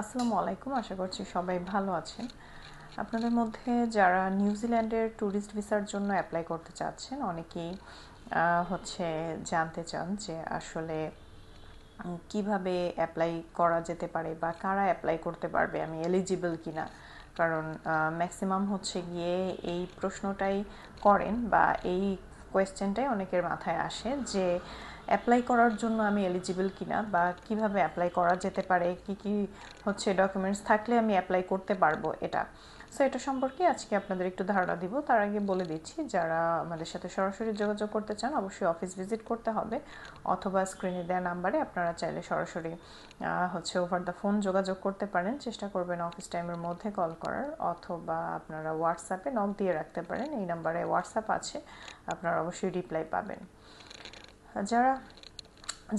আসসালামু আলাইকুম, আশা করছি সবাই ভালো আছেন। আপনাদের মধ্যে যারা নিউজিল্যান্ডের ট্যুরিস্ট ভিসার জন্য অ্যাপ্লাই করতে চাচ্ছেন, অনেকেই হচ্ছে জানতে চান যে আসলে কীভাবে অ্যাপ্লাই করা যেতে পারে বা কারা অ্যাপ্লাই করতে পারবে, আমি এলিজিবল কিনা? কারণ ম্যাক্সিমাম হচ্ছে গিয়ে এই প্রশ্নটাই করেন বা এই কোয়েশ্চেনটাই অনেকের মাথায় আসে যে অ্যাপ্লাই করার জন্য আমি এলিজিবল কিনা বা কীভাবে অ্যাপ্লাই করা যেতে পারে, কি কি হচ্ছে ডকুমেন্টস থাকলে আমি অ্যাপ্লাই করতে পারব এটা। সো এটা সম্পর্কে আজকে আপনাদের একটু ধারণা দিব। তার আগে বলে দিচ্ছি, যারা আমাদের সাথে সরাসরি যোগাযোগ করতে চান, অবশ্যই অফিস ভিজিট করতে হবে অথবা স্ক্রিনে দেওয়া নাম্বারে আপনারা চাইলে সরাসরি হচ্ছে ওভার দ্য ফোন যোগাযোগ করতে পারেন। চেষ্টা করবেন অফিস টাইমের মধ্যে কল করার অথবা আপনারা হোয়াটসঅ্যাপে নক দিয়ে রাখতে পারেন। এই নাম্বারে হোয়াটসঅ্যাপ আছে, আপনারা অবশ্যই রিপ্লাই পাবেন। যারা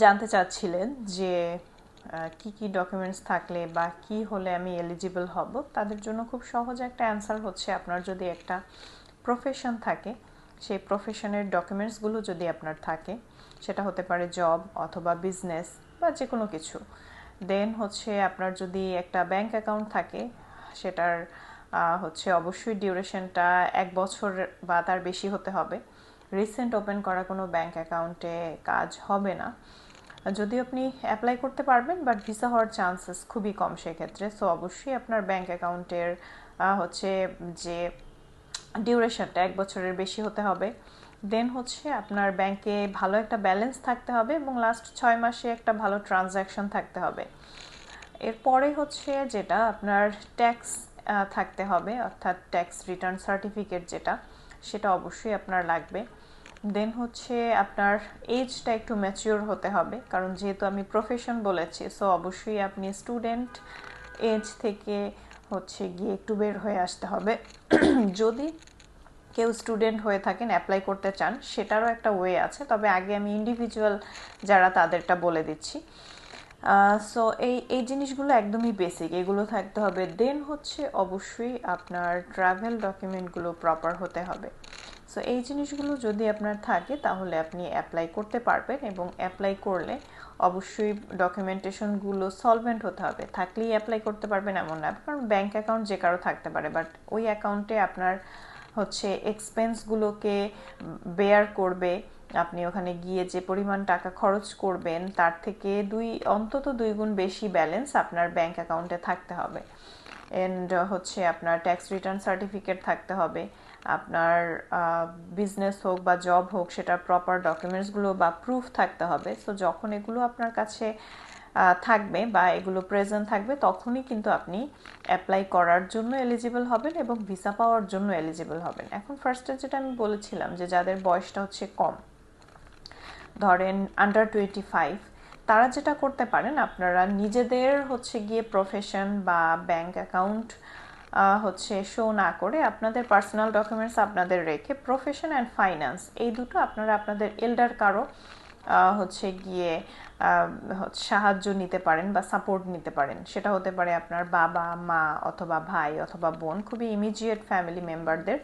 জানতে চাচ্ছিলেন যে কি কি ডকুমেন্টস থাকলে বা কি হলে আমি এলিজিবল হব, তাদের জন্য খুব সহজ একটা অ্যান্সার হচ্ছে আপনার যদি একটা প্রফেশন থাকে, সেই প্রফেশনের ডকুমেন্টসগুলো যদি আপনার থাকে, সেটা হতে পারে জব অথবা বিজনেস বা যে কোনো কিছু। দেন হচ্ছে আপনার যদি একটা ব্যাংক অ্যাকাউন্ট থাকে, সেটার হচ্ছে অবশ্যই ডিউরেশনটা এক বছর বা তার বেশি হতে হবে। রিসেন্ট ওপেন করা কোনো ব্যাংক অ্যাকাউন্টে কাজ হবে না। যদি আপনি অ্যাপ্লাই করতে পারবেন বাট ভিসা হওয়ার চান্সেস খুবই কম সেক্ষেত্রে। সো অবশ্যই আপনার ব্যাংক অ্যাকাউন্টের হচ্ছে যে ডিউরেশনটা এক বছরের বেশি হতে হবে। দেন হচ্ছে আপনার ব্যাংকে ভালো একটা ব্যালেন্স থাকতে হবে এবং লাস্ট ছয় মাসে একটা ভালো ট্রানজ্যাকশন থাকতে হবে। এরপরে হচ্ছে যেটা আপনার ট্যাক্স থাকতে হবে, অর্থাৎ ট্যাক্স রিটার্ন সার্টিফিকেট যেটা। সেটা অবশ্যই আপনার লাগবে। দেন হচ্ছে আপনার এজটা একটু ম্যাচিওর হতে হবে, কারণ যেহেতু আমি প্রফেশন বলেছি সো অবশ্যই আপনি স্টুডেন্ট এজ থেকে হচ্ছে গিয়ে একটু বের হয়ে আসতে হবে। যদি কেউ স্টুডেন্ট হয়ে থাকেন অ্যাপ্লাই করতে চান, সেটারও একটা ওয়ে আছে, তবে আগে আমি ইন্ডিভিজুয়াল যারা তাদেরটা বলে দিচ্ছি। সো এই এই জিনিসগুলো একদমই বেসিক এগুলো থাকতে হবে। দেন হচ্ছে অবশ্যই আপনার ট্রাভেল ডকুমেন্টগুলো প্রপার হতে হবে। সো এই জিনিসগুলো যদি আপনার থাকে, তাহলে আপনি অ্যাপ্লাই করতে পারবেন এবং অ্যাপ্লাই করলে অবশ্যই ডকুমেন্টেশনগুলো সলভেন্ট হতে হবে। থাকলেই অ্যাপ্লাই করতে পারবেন এমন না, কারণ ব্যাঙ্ক অ্যাকাউন্ট যে কারও থাকতে পারে। বাট ওই অ্যাকাউন্টে আপনার হচ্ছে এক্সপেন্সগুলোকে বেয়ার করবে। আপনি ওখানে গিয়ে যে পরিমাণ টাকা খরচ করবেন, তার থেকে দুই, অন্তত দুই গুণ বেশি ব্যালেন্স আপনার ব্যাংক অ্যাকাউন্টে থাকতে হবে। অ্যান্ড হচ্ছে আপনার ট্যাক্স রিটার্ন সার্টিফিকেট থাকতে হবে। আপনার বিজনেস হোক বা জব হোক, সেটার প্রপার ডকুমেন্টসগুলো বা প্রুফ থাকতে হবে। সো যখন এগুলো আপনার কাছে থাকবে বা এগুলো প্রেজেন্ট থাকবে, তখনই কিন্তু আপনি অ্যাপ্লাই করার জন্য এলিজিবল হবেন এবং ভিসা পাওয়ার জন্য এলিজিবল হবেন। এখন ফার্স্টে যেটা আমি বলেছিলাম যে যাদের বয়সটা হচ্ছে কম ধরেন আন্ডার টোয়েন্টি ফাইভ তারা যেটা করতে পারেন, আপনারা নিজেদের হচ্ছে গিয়ে প্রফেশন বা ব্যাংক অ্যাকাউন্ট হচ্ছে শো না করে আপনাদের পার্সোনাল ডকুমেন্টস আপনাদের রেখে প্রফেশন অ্যান্ড ফাইন্যান্স এই দুটো আপনারা আপনাদের এল্ডার কারও হচ্ছে গিয়ে সাহায্য নিতে পারেন বা সাপোর্ট নিতে পারেন। সেটা হতে পারে আপনার বাবা, মা অথবা ভাই অথবা বোন, খুবই ইমিডিয়েট ফ্যামিলি মেম্বারদের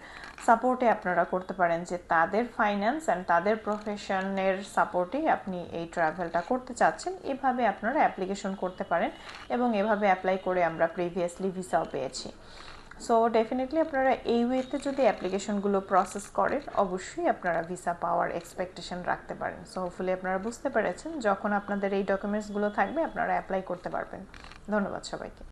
সাপোর্টে আপনারা করতে পারেন যে তাদের ফাইন্যান্স অ্যান্ড তাদের প্রফেশনের সাপোর্টেই আপনি এই ট্রাভেলটা করতে চাচ্ছেন। এভাবে আপনারা অ্যাপ্লিকেশন করতে পারেন এবং এভাবে অ্যাপ্লাই করে আমরা প্রিভিয়াসলি ভিসাও পেয়েছি। সো ডেফিনেটলি আপনারা এই ওয়েতে যদি অ্যাপ্লিকেশনগুলো প্রসেস করেন, অবশ্যই আপনারা ভিসা পাওয়ার এক্সপেকটেশন রাখতে পারেন। সো হোপফুলি আপনারা বুঝতে পেরেছেন, যখন আপনাদের এই ডকুমেন্টসগুলো থাকবে, আপনারা অ্যাপ্লাই করতে পারবেন। ধন্যবাদ সবাইকে।